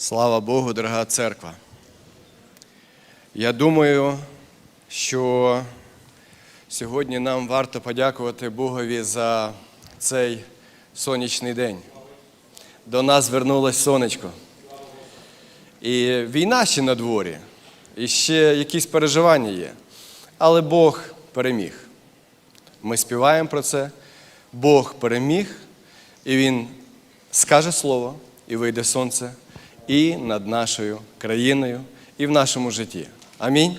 Слава Богу, дорога церква. Я думаю, що сьогодні нам варто подякувати Богові за цей сонячний день. До нас звернулось сонечко. І війна ще на дворі, і ще якісь переживання є. Але Бог переміг. Ми співаємо про це. Бог переміг, і Він скаже слово, і вийде сонце і над нашою країною, і в нашому житті. Амінь.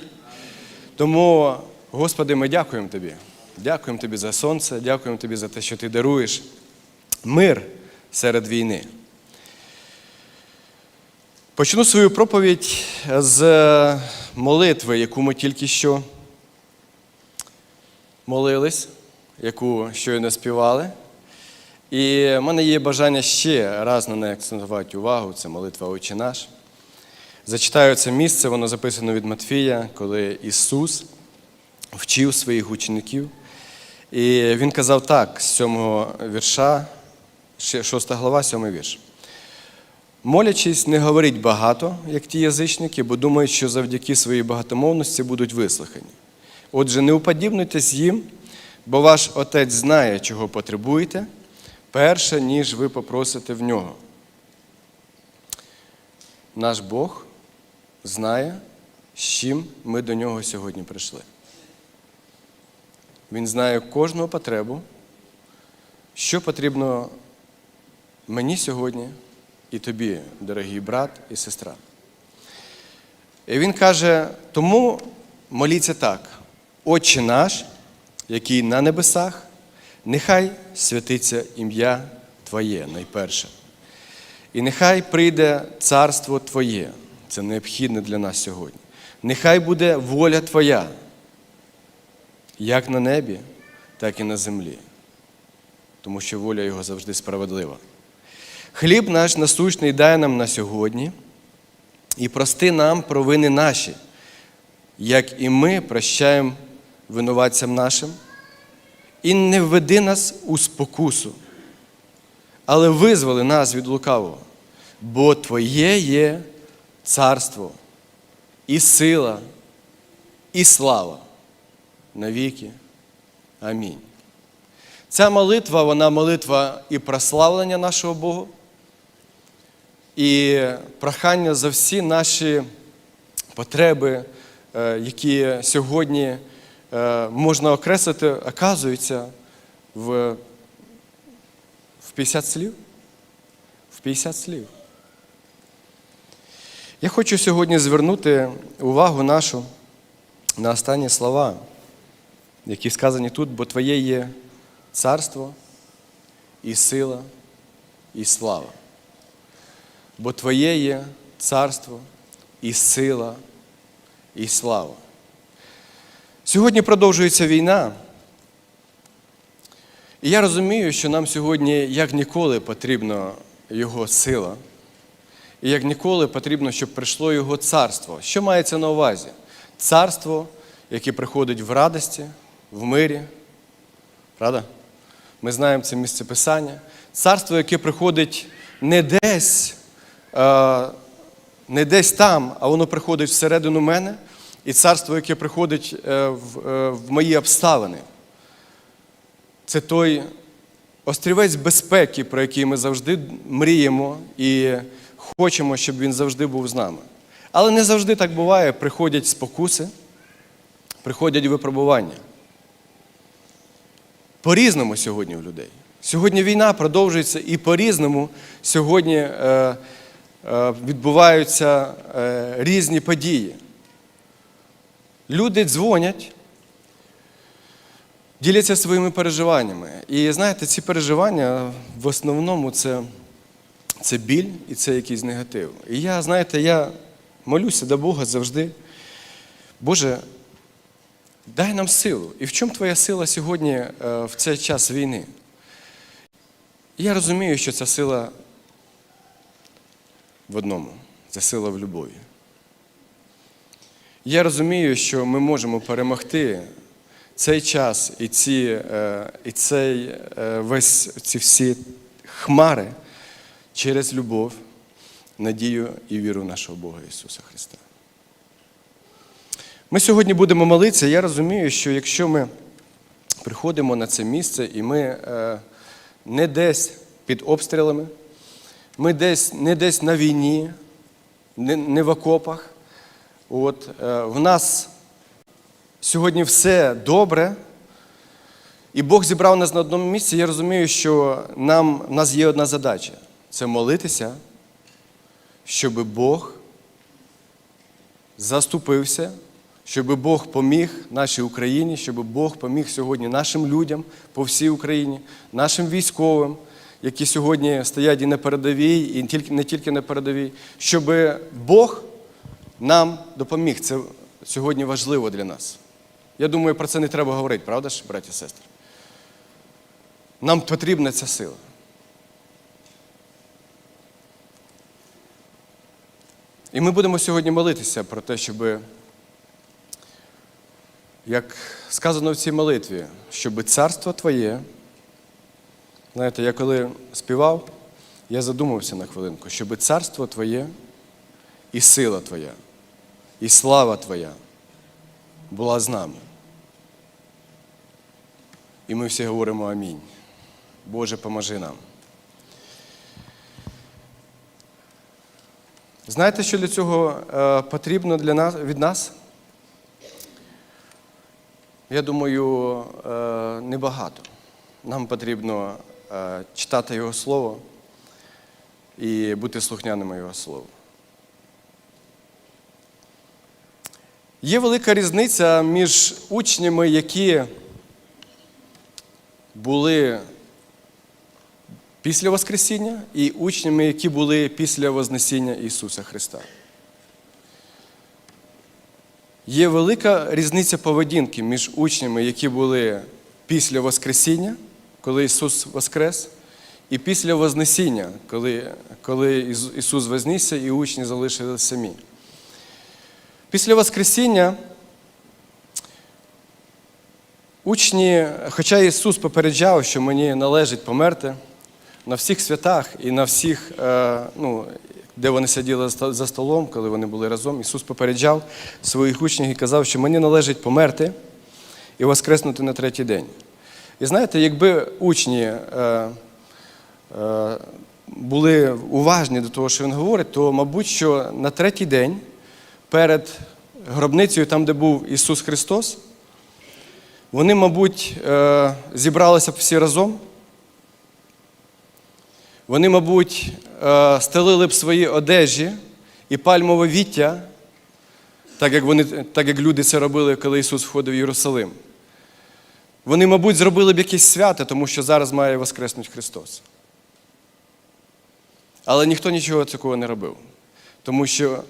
Тому, Господи, ми дякуємо Тобі. Dякуємо Тобі за сонце, дякуємо Тобі за те, що Ти даруєш мир серед війни. Почну свою проповідь з молитви, яку ми тільки що молились, яку щойно співали. І в мене є бажання ще раз на неї акцентувати увагу. Це молитва Отче наш. Зачитаю це місце, воно записано від Матфія, коли Ісус вчив своїх учеників. І Він казав так, з сьомого вірша, шоста глава, сьомий вірш. Молячись, не говоріть багато, як ті язичники, бо думають, що завдяки своїй багатомовності будуть вислухані. Отже, не уподібнуйтесь їм, бо ваш Отець знає, чого потребуєте, перше, ніж ви попросите в нього. Наш Бог знає, з чим ми до нього сьогодні прийшли. Він знає кожну потребу, що потрібно мені сьогодні і тобі, дорогий брат і сестра. І він каже: тому моліться так, Отче наш, який на небесах, нехай святиться ім'я Твоє найперше. І нехай прийде царство Твоє, це необхідне для нас сьогодні. Нехай буде воля Твоя, як на небі, так і на землі, тому що воля Його завжди справедлива. Хліб наш насущний дай нам на сьогодні і прости нам провини наші, як і ми прощаємо винуватцям нашим, і не введи нас у спокусу, але визволи нас від лукавого, бо Твоє є царство, і сила, і слава навіки. Амінь. Ця молитва, вона молитва і прославлення нашого Бога, і прохання за всі наші потреби, е, які сьогодні можна окреслити, оказуються в, в 50 слів. В 50 слів. Я хочу сьогодні звернути увагу нашу на останні слова, які сказані тут, бо Твоє є царство і сила, і слава. Бо Твоє є царство і сила, і слава. Сьогодні продовжується війна. І я розумію, що нам сьогодні, як ніколи, потрібна Його сила. І як ніколи потрібно, щоб прийшло Його царство. Що мається на увазі? Царство, яке приходить в радості, в мирі. Правда? Ми знаємо це місце Писання. Царство, яке приходить не десь, е, не десь там, а воно приходить всередину мене. І царство, яке приходить е, в, е, в мої обставини. Це той острівець безпеки, про який ми завжди мріємо і хочемо, щоб він завжди був з нами. Але не завжди так буває. Приходять спокуси, приходять випробування. По-різному сьогодні у людей. Сьогодні війна продовжується і по-різному сьогодні е, е, відбуваються е, різні події. Люди дзвонять, діляться своїми переживаннями. І знаєте, ці переживання в основному це, це біль і це якийсь негатив. І я, знаєте, я молюся до Бога завжди. Боже, дай нам силу. І в чому твоя сила сьогодні е, в цей час війни? Я розумію, що ця сила в одному це сила в любові. Я розумію, що ми можемо перемогти цей час і ці, е, і цей е, весь ці всі хмари через любов, надію і віру нашого Бога Ісуса Христа. Ми сьогодні будемо молитися. Я розумію, що якщо ми приходимо на це місце і ми е, не десь під обстрілами, ми десь, не десь на війні, не, не в окопах, от, е, в нас сьогодні все добре, і Бог зібрав нас на одному місці, я розумію, що нам, в нас є одна задача це молитися, щоб Бог заступився, щоб Бог поміг нашій Україні, щоб Бог поміг сьогодні нашим людям по всій Україні, нашим військовим, які сьогодні стоять і на передовій, і не тільки на передовій, щоб Бог нам допоміг. Це сьогодні важливо для нас. Я думаю, про це не треба говорити, правда ж, браті і сестри? Нам потрібна ця сила. І ми будемо сьогодні молитися про те, щоб, як сказано в цій молитві, щоб царство Твоє, знаєте, я коли співав, я задумався на хвилинку, щоб царство Твоє і сила Твоя, і слава Твоя була з нами. І ми всі говоримо амінь. Боже, поможи нам. Знаєте, що для цього е, потрібно для нас, від нас? Я думаю, е, небагато. Нам потрібно е, читати Його Слово і бути слухняними Його Слову. Є велика різниця між учнями, які були після Воскресіння і учнями, які були після Вознесіння Ісуса Христа. Є велика різниця поведінки між учнями, які були після Воскресіння, коли Ісус Воскрес, і після Вознесіння, коли, коли Ісус вознісся і учні залишилися самі. Після Воскресіння учні, хоча Ісус попереджав, що мені належить померти, на всіх святах і на всіх, е, ну, де вони сиділи за столом, коли вони були разом, Ісус попереджав своїх учнів і казав, що мені належить померти і воскреснути на третій день. І знаєте, якби учні е, е, були уважні до того, що він говорить, то, мабуть, що на третій день перед гробницею, там, де був Ісус Христос, вони, мабуть, е, зібралися б всі разом. Вони, мабуть, е, стелили б свої одежі і пальмове віття, так як, вони, так як люди це робили, коли Ісус входив в Єрусалим. Вони, мабуть, зробили б якесь свято, тому що зараз має Воскреснути Христос. Але ніхто нічого такого не робив. Тому що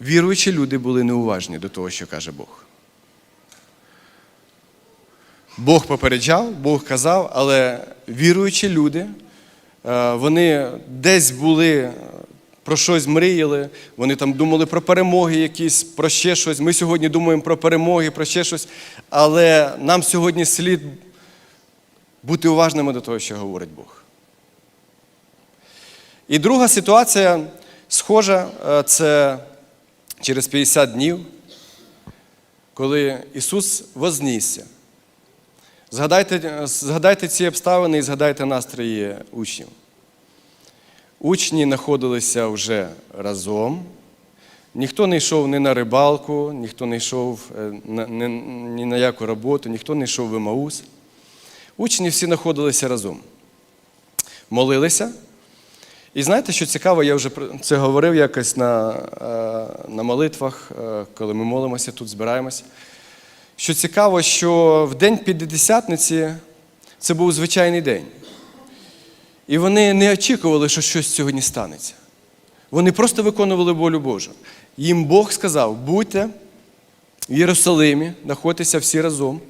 віруючі люди були неуважні до того, що каже Бог. Бог попереджав, Бог казав, але віруючі люди. Е, вони десь були, про щось мріяли, вони там думали про перемоги якісь, про ще щось. Ми сьогодні думаємо про перемоги, про ще щось. Але нам сьогодні слід бути уважними до того, що говорить Бог. І друга ситуація схожа, е, це через 50 днів, коли Ісус вознісся. Згадайте, згадайте ці обставини і згадайте настрої учнів. Учні знаходилися вже разом. Ніхто не йшов ні на рибалку, ніхто не йшов е, ні, на яку роботу, ніхто не йшов в Емаус. Учні всі знаходилися разом. Молилися. І знаєте, що цікаво, я вже це говорив якось на, е, на молитвах, е, коли ми молимося тут, збираємося що цікаво, що в день П'ятдесятниці це був звичайний день. І вони не очікували, що щось сьогодні станеться. Вони просто виконували волю Божу. Їм Бог сказав: будьте в Єрусалимі, знаходьтеся всі разом,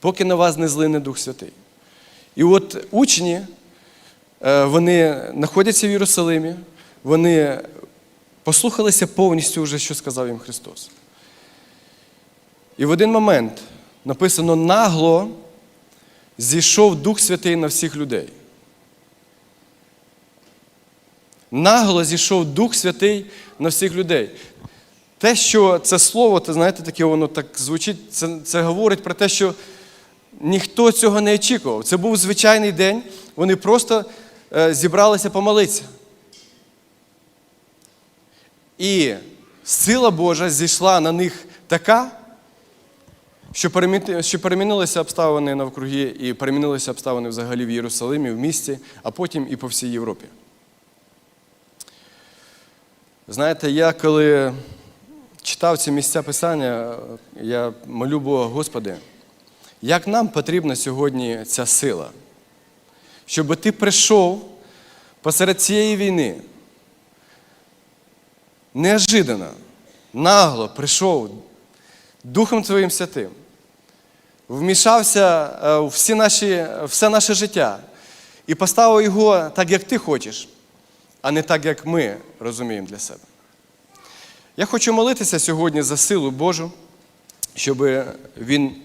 поки на вас не злине Дух Святий. І от учні, вони знаходяться в Єрусалимі, вони послухалися повністю вже, що сказав їм Христос. І в один момент написано нагло зійшов Дух Святий на всіх людей. нагло зійшов Дух Святий на всіх людей. Те, що це слово, ти знаєте, таке воно так звучить, це, це говорить про те, що ніхто цього не очікував. Це був звичайний день, вони просто е, зібралися помолитися. І сила Божа зійшла на них така, що перемінилися обставини навкруги, і перемінилися обставини взагалі в Єрусалимі, в місті, а потім і по всій Європі. Знаєте, я коли читав ці місця Писання, я молю Бога, Господи, як нам потрібна сьогодні ця сила, щоб ти прийшов посеред цієї війни, неожиданно, нагло прийшов Духом Твоїм Святим, вмішався е, в всі наші, все наше життя і поставив його так, як ти хочеш, а не так, як ми розуміємо для себе. Я хочу молитися сьогодні за силу Божу, щоб Він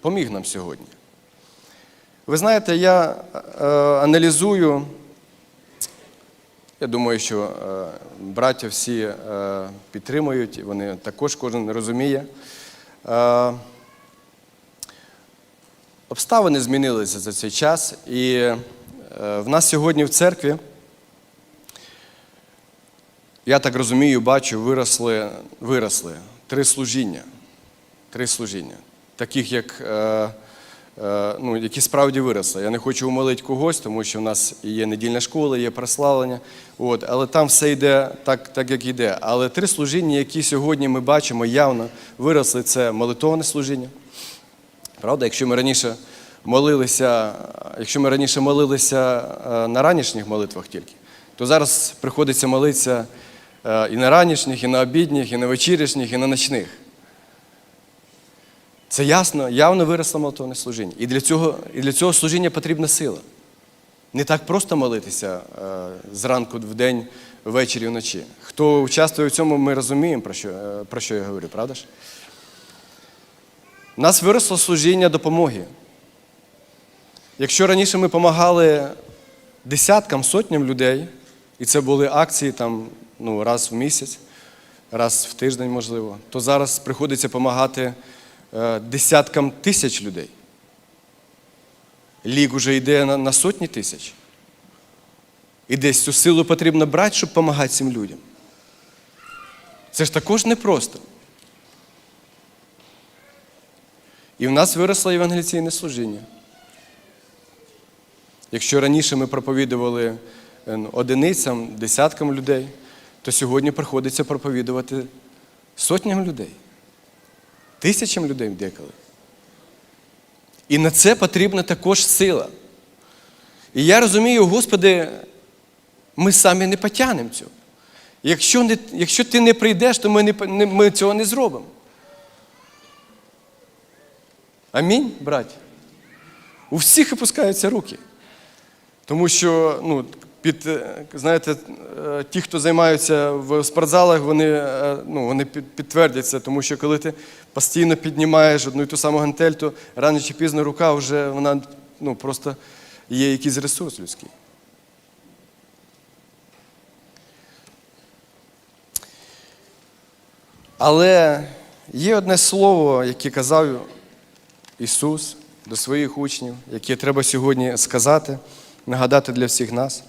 поміг нам сьогодні. Ви знаєте, я е, аналізую, я думаю, що е, браття всі е, підтримують, вони також кожен розуміє. Е, обставини змінилися за цей час, і е, в нас сьогодні в церкві, я так розумію, бачу, виросли, виросли три служіння. Три служіння, таких як. Е, ну, які справді виросли. Я не хочу умолити когось, тому що в нас є недільна школа, є прославлення. От, але там все йде так, так, як йде. Але три служіння, які сьогодні ми бачимо, явно виросли, це молитовне служіння. Правда, якщо ми раніше молилися, якщо ми раніше молилися е, на ранішніх молитвах тільки, то зараз приходиться молитися е, і на ранішніх, і на обідніх, і на вечірішніх, і на ночних. Це ясно, явно виросло молитовне служіння. І для цього, і для цього служіння потрібна сила. Не так просто молитися е, зранку в день, ввечері, вночі. Хто участвує в цьому, ми розуміємо, про що, е, про що я говорю, правда ж? У нас виросло служіння допомоги. Якщо раніше ми допомагали десяткам, сотням людей, і це були акції там, ну, раз в місяць, раз в тиждень, можливо, то зараз приходиться допомагати десяткам тисяч людей. Лік уже йде на, на сотні тисяч. І десь цю силу потрібно брати, щоб допомагати цим людям. Це ж також непросто. І в нас виросло евангеліційне служіння. Якщо раніше ми проповідували е, одиницям, десяткам людей, то сьогодні приходиться проповідувати сотням людей, тисячам людей деколи. І на це потрібна також сила. І я розумію, Господи, ми самі не потягнемо цього. Якщо, не, якщо ти не прийдеш, то ми, не, не- ми цього не зробимо. Амінь, браття. У всіх опускаються руки. Тому що, ну, під, е, знаєте, е, ті, хто займаються в спортзалах, вони, е, ну, вони підтвердять це, тому що коли ти постійно піднімаєш одну і ту саму гантель, то рано чи пізно рука вже вона ну, просто є якийсь ресурс людський. Але є одне слово, яке казав Ісус до своїх учнів, яке треба сьогодні сказати, нагадати для всіх нас.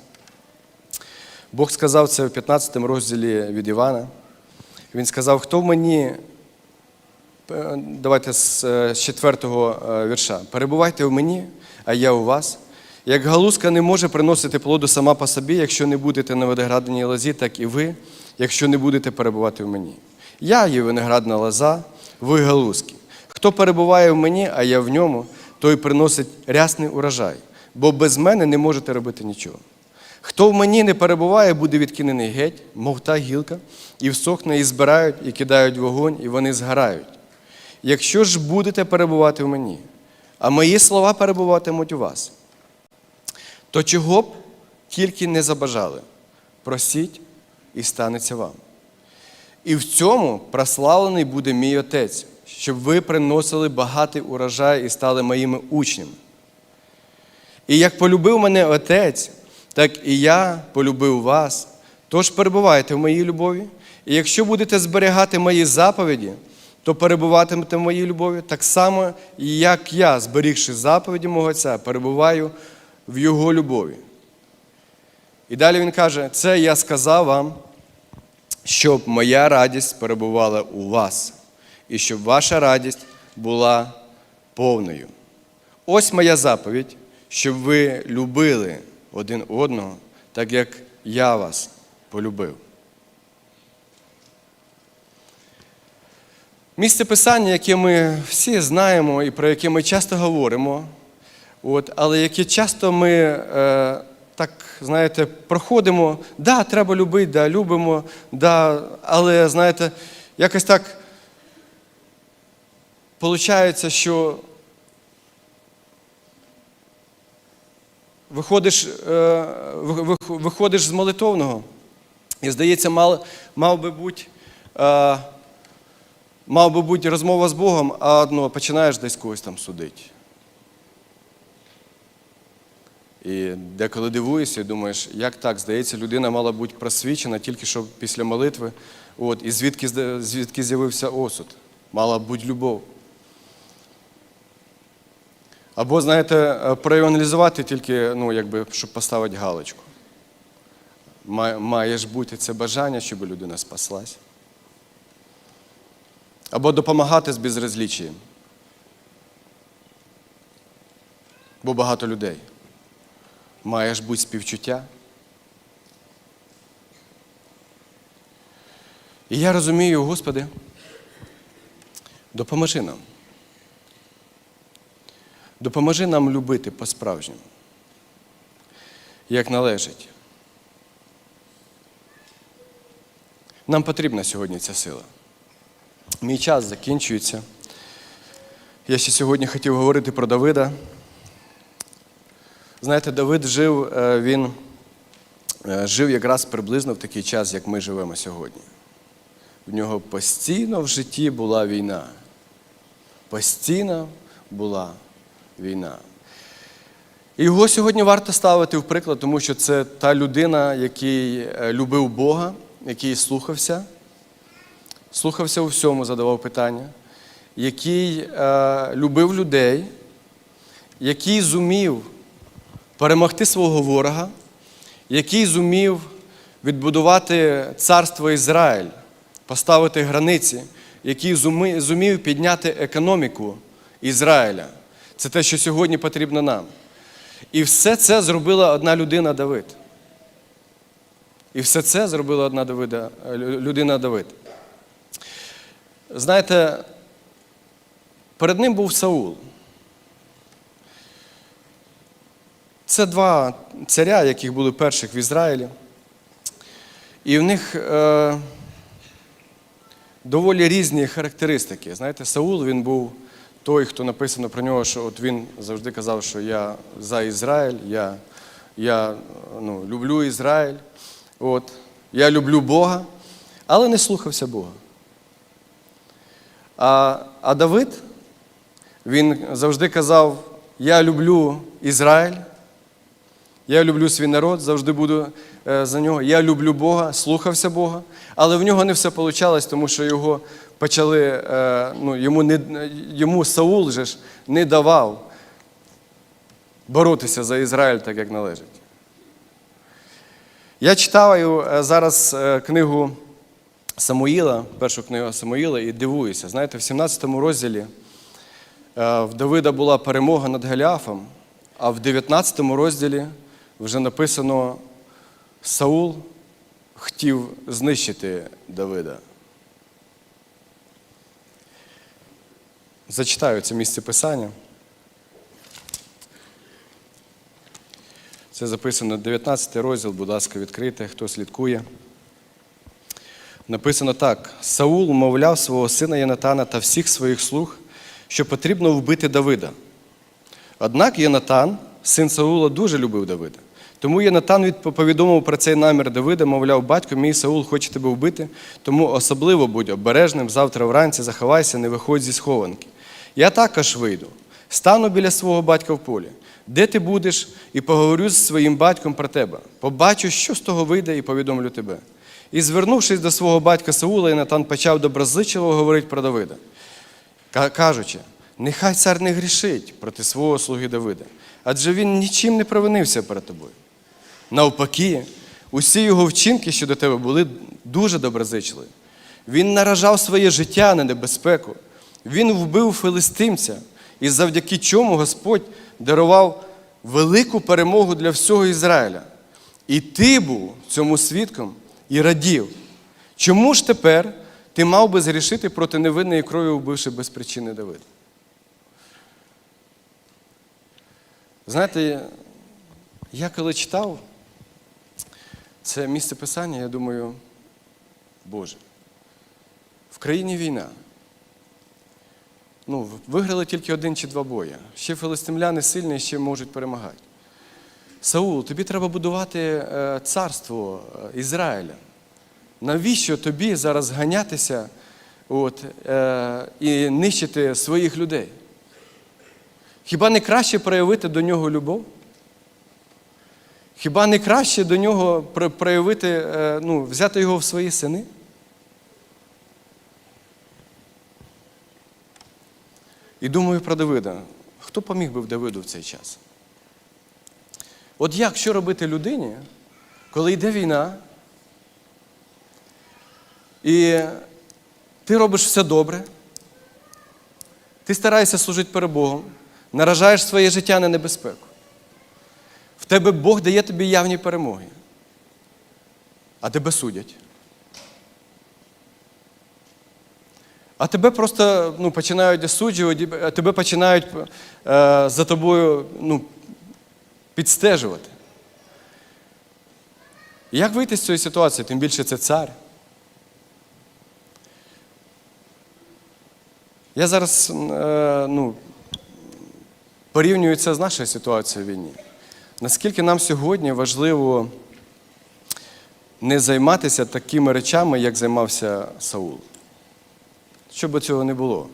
Бог сказав це в 15 розділі від Івана. Він сказав, хто в мені, е, давайте з е, з 4 вірша, перебувайте в мені, а я у вас. Як галузка не може приносити плоду сама по собі, якщо не будете на виноградній лозі, так і ви, якщо не будете перебувати в мені. Я є виноградна лоза, ви галузки. Хто перебуває в мені, а я в ньому, той приносить рясний урожай, бо без мене не можете робити нічого. Хто в мені не перебуває, буде відкинений геть, мов та гілка, і всохне, і збирають, і кидають вогонь, і вони згорають. Якщо ж будете перебувати в мені, а мої слова перебуватимуть у вас, то чого б тільки не забажали, просіть і станеться вам. І в цьому прославлений буде мій Отець, щоб ви приносили багатий урожай і стали моїми учнями. І як полюбив мене Отець, так і я полюбив вас. Тож перебувайте в моїй любові, і якщо будете зберігати мої заповіді, то перебуватимете в моїй любові, так само, як я, зберігши заповіді мого Отця, перебуваю в Його любові. І далі він каже: це я сказав вам, щоб моя радість перебувала у вас, і щоб ваша радість була повною. Ось моя заповідь, щоб ви любили один одного, так як я вас полюбив. Місце писання, яке ми всі знаємо і про яке ми часто говоримо, от, але яке часто ми е, так, знаєте, проходимо, да, треба любити, да, любимо, да, але, знаєте, якось так виходить, що виходиш, е, ви- ви- виходиш з молитовного, і здається, мав, мав би бути. Е, мав би бути розмова з Богом, а ну, починаєш десь когось там судити. І деколи дивуєшся і думаєш, як так, здається, людина мала бути просвічена тільки що після молитви, от, і звідки, звідки з'явився осуд. Мала бути любов. Або, знаєте, е, проаналізувати тільки, ну, якби, щоб поставити галочку. Має- ж бути це бажання, щоб людина спаслась. Або допомагати з безразлічієм. Бо багато людей. Має ж бути співчуття. І я розумію, Господи, допоможи нам. Допоможи нам любити по-справжньому, як належить. Нам потрібна сьогодні ця сила. Мій час закінчується. Я ще сьогодні хотів говорити про Давида. Знаєте, Давид жив, е, він е, жив якраз приблизно в такий час, як ми живемо сьогодні. В нього постійно в житті була війна. Постійно була війна. Його сьогодні варто ставити в приклад, тому що це та людина, який е, любив Бога, який слухався слухався у всьому, задавав питання, який е, любив людей, який зумів перемогти свого ворога, який зумів відбудувати царство Ізраїль, поставити границі, який зумів підняти економіку Ізраїля. Це те, що сьогодні потрібно нам. І все це зробила одна людина Давид. І все це зробила одна Давида, людина Давид. Знаєте, перед ним був Саул. Це два царя, яких були перших в Ізраїлі. І в них е, доволі різні характеристики. Знаєте, Саул він був той, хто написано про нього, що от він завжди казав, що я за Ізраїль, я, я ну, люблю Ізраїль, от, я люблю Бога, але не слухався Бога. А, а Давид, він завжди казав: Я люблю Ізраїль, я люблю свій народ, завжди буду е, за нього. Я люблю Бога, слухався Бога, але в нього не все вийшло, тому що його почали, е, ну, йому, не, йому Саул же ж не давав боротися за Ізраїль так, як належить. Я читаю е, зараз е, книгу Самуїла, першу книгу Самуїла, і дивуюся. Знаєте, в 17 розділі в Давида була перемога над Голіафом, а в 19 розділі вже написано Саул хотів знищити Давида. Зачитаю це місце писання. Це записано 19 розділ, будь ласка, відкрийте, хто слідкує. Написано так: Саул мовляв свого сина Єнатана та всіх своїх слуг, що потрібно вбити Давида. Однак Єнатан, син Саула, дуже любив Давида. Тому Єнатан повідомив про цей намір Давида, мовляв, батько мій Саул хоче тебе вбити, тому особливо будь обережним, завтра вранці заховайся, не виходь зі схованки. Я також вийду, стану біля свого батька в полі. де ти будеш, і поговорю з своїм батьком про тебе. Побачу, що з того вийде, і повідомлю тебе. І звернувшись до свого батька Саула, Натан почав доброзичливо говорити про Давида, кажучи, нехай цар не грішить проти свого слуги Давида, адже він нічим не провинився перед тобою. Навпаки, усі його вчинки щодо тебе були дуже доброзичливі. Він наражав своє життя на небезпеку. Він вбив филистимця, і завдяки чому Господь дарував велику перемогу для всього Ізраїля. І ти був цьому свідком і радів. Чому ж тепер ти мав би зрішити проти невинної крові, вбивши без причини Давида? Знаєте, я коли читав це місце писання, я думаю, Боже, в країні війна. Ну, виграли тільки один чи два бої. Ще филистимляни сильні, ще можуть перемагати. Саул, тобі треба будувати е, царство е, Ізраїля. Навіщо тобі зараз ганятися от, е, і нищити своїх людей? Хіба не краще проявити до нього любов? Хіба не краще до нього проявити, е, ну, взяти його в свої сини? І думаю про Давида. Хто поміг би в Давиду в цей час? От як що робити людині, коли йде війна, і ти робиш все добре, ти стараєшся служити перед Богом, наражаєш своє життя на небезпеку. В тебе Бог дає тобі явні перемоги, а тебе судять. А тебе просто ну, починають осуджувати, тебе починають е, за тобою ну, підстежувати. Як вийти з цієї ситуації? Тим більше це цар. Я зараз е, ну, порівнюю це з нашою ситуацією в війні. Наскільки нам сьогодні важливо не займатися такими речами, як займався Саул. Щоб цього не було.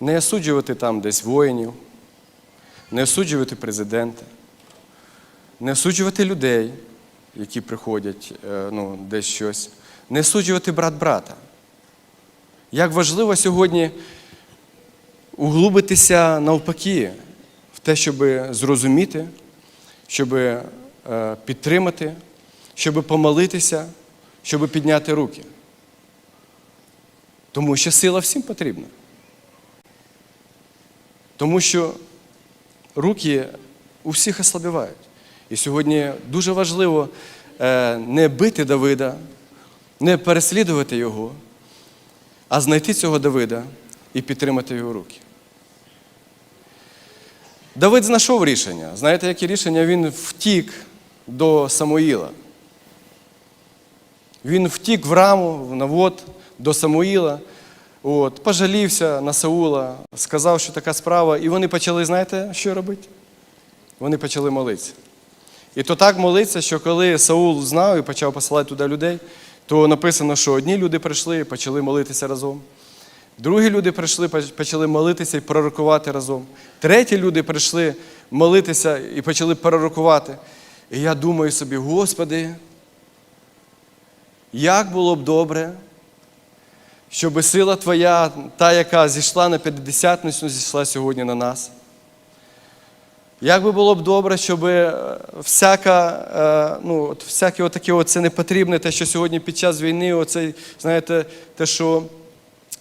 Не осуджувати там десь воїнів, не осуджувати президента, не осуджувати людей, які приходять е, ну, десь щось, не осуджувати брат брата. Як важливо сьогодні углубитися навпаки в те, щоб зрозуміти, щоб е, підтримати, щоб помолитися, щоб підняти руки. Тому що сила всім потрібна. Тому що руки у всіх ослабівають. І сьогодні дуже важливо е, не бити Давида, не переслідувати його, а знайти цього Давида і підтримати його руки. Давид знайшов рішення. Знаєте, яке рішення? Він втік до Самуїла. Він втік в раму, в навод до Самуїла, от, пожалівся на Саула, сказав, що така справа, і вони почали, знаєте, що робити? Вони почали молитися. І то так молиться, що коли Саул знав і почав посилати туди людей, то написано, що одні люди прийшли і почали молитися разом. Другі люди прийшли, почали молитися і пророкувати разом. Треті люди прийшли молитися і почали пророкувати. І я думаю собі, Господи, як було б добре, щоб сила Твоя, та, яка зійшла на п'ятдесятницю, зійшла сьогодні на нас. Як би було б добре, щоб е, всяка, е, ну, от всяке отаке оце непотрібне, те, що сьогодні під час війни, оце, знаєте, те, що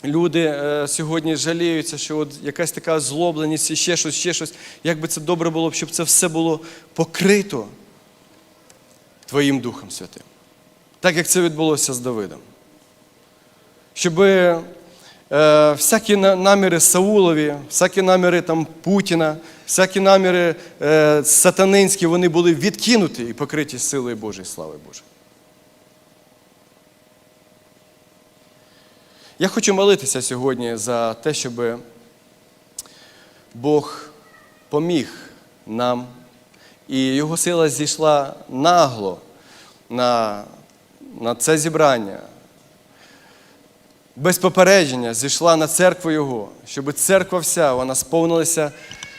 люди е, сьогодні жаліються, що от якась така злобленість і ще щось, ще щось. Як би це добре було щоб це все було покрито Твоїм Духом Святим. Так як це відбулося з Давидом. Щоб е, всякі наміри Саулові, всякі наміри там, Путіна, всякі наміри е, сатанинські, вони були відкинуті і покриті силою Божої, слави Божої. Я хочу молитися сьогодні за те, щоб Бог поміг нам, і Його сила зійшла нагло на, на це зібрання, без попередження зійшла на церкву Його, щоб церква вся вона сповнилася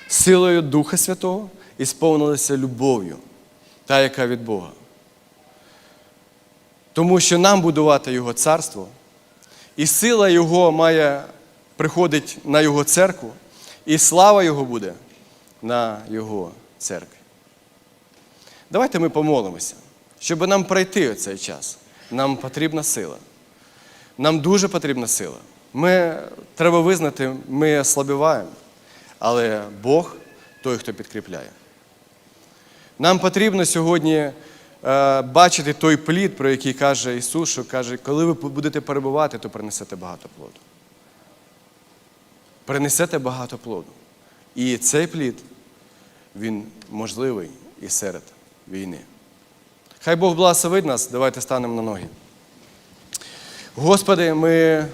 силою Духа Святого і сповнилися любов'ю, та, яка від Бога. Тому що нам будувати Його царство, і сила Його має приходить на Його церкву, і слава Його буде на Його церкві. Давайте ми помолимося, щоб нам пройти цей час. Нам потрібна сила. Нам дуже потрібна сила. Ми треба визнати, ми ослабіваємо, але Бог той, хто підкріпляє. Нам потрібно сьогодні е, бачити той плід, про який каже Ісус, що каже, коли ви будете перебувати, то принесете багато плоду. Принесете багато плоду. І цей плід, він можливий і серед війни. Хай Бог благословить нас, давайте станемо на ноги. Господи, ми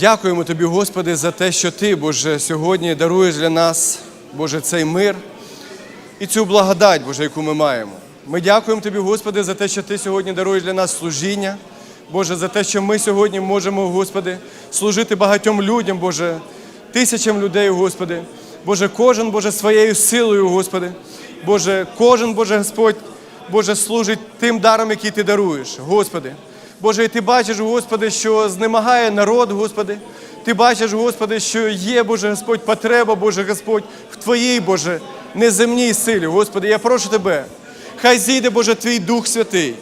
дякуємо Тобі, Господи, за те, що Ти, Боже, сьогодні даруєш для нас, Боже, цей мир і цю благодать, Боже, яку ми маємо. Ми дякуємо Тобі, Господи, за те, що Ти сьогодні даруєш для нас служіння. Боже, за те, що ми сьогодні можемо, Господи, служити багатьом людям, Боже, тисячам людей, Господи. Боже, кожен, Боже, своєю силою, Господи. Боже, кожен, Боже Господь, Боже, служить тим даром, який Ти даруєш, Господи. Боже, і Ти бачиш, Господи, що знемагає народ, Господи. Ти бачиш, Господи, що є, Боже Господь, потреба, Боже Господь, в Твоїй, Боже, неземній силі. Господи, я прошу Тебе, хай зійде, Боже, Твій Дух Святий.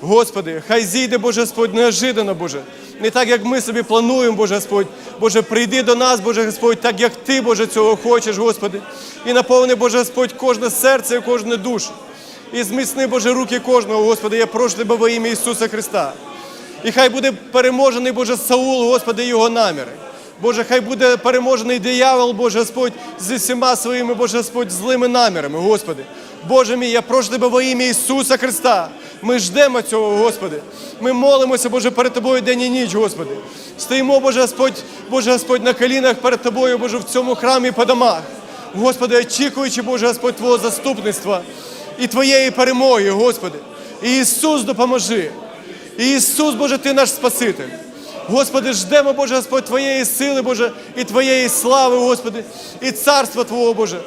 Господи, хай зійде, Боже Господь, неожиданно, Боже. Не так, як ми собі плануємо, Боже Господь. Боже, прийди до нас, Боже Господь, так як Ти, Боже, цього хочеш, Господи. І наповни, Боже Господь, кожне серце і кожну душу. І зміцни, Боже, руки кожного, Господи, я прошу Тебе во ім'я Ісуса Христа. І хай буде переможений, Боже, Саул, Господи, його наміри. Боже, хай буде переможений диявол, Боже Господь, зі всіма своїми, Боже Господь, злими намірами, Господи. Боже мій, я прошу Тебе во ім'я Ісуса Христа. Ми ждемо цього, Господи. Ми молимося, Боже, перед Тобою день і ніч, Господи. Стоїмо, Боже Господь, Боже Господь, на колінах перед Тобою, Боже, в цьому храмі по домах. Господи, очікуючи, Боже Господь, Твого заступництва і Твоєї перемоги, Господи. І Ісус, допоможи. І Ісус, Боже, Ти наш Спаситель. Господи, ждемо, Боже Господь, Твоєї сили, Боже, і Твоєї слави, Господи, і царства Твого, Боже,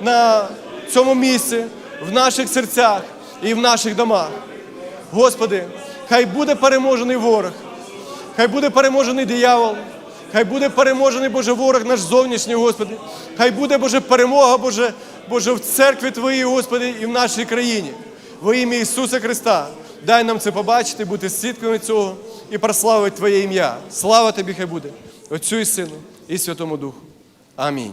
на цьому місці, в наших серцях і в наших домах. Господи, хай буде переможений ворог, хай буде переможений диявол, хай буде переможений, Боже, ворог наш зовнішній, Господи. Хай буде, Боже, перемога, Боже, Боже, в церкві Твоїй, Господи, і в нашій країні. Во ім'я Ісуса Христа. Дай нам це побачити, бути свідками цього і прославити Твоє ім'я. Слава Тобі, хай буде, Отцю і Сину, і Святому Духу. Амінь.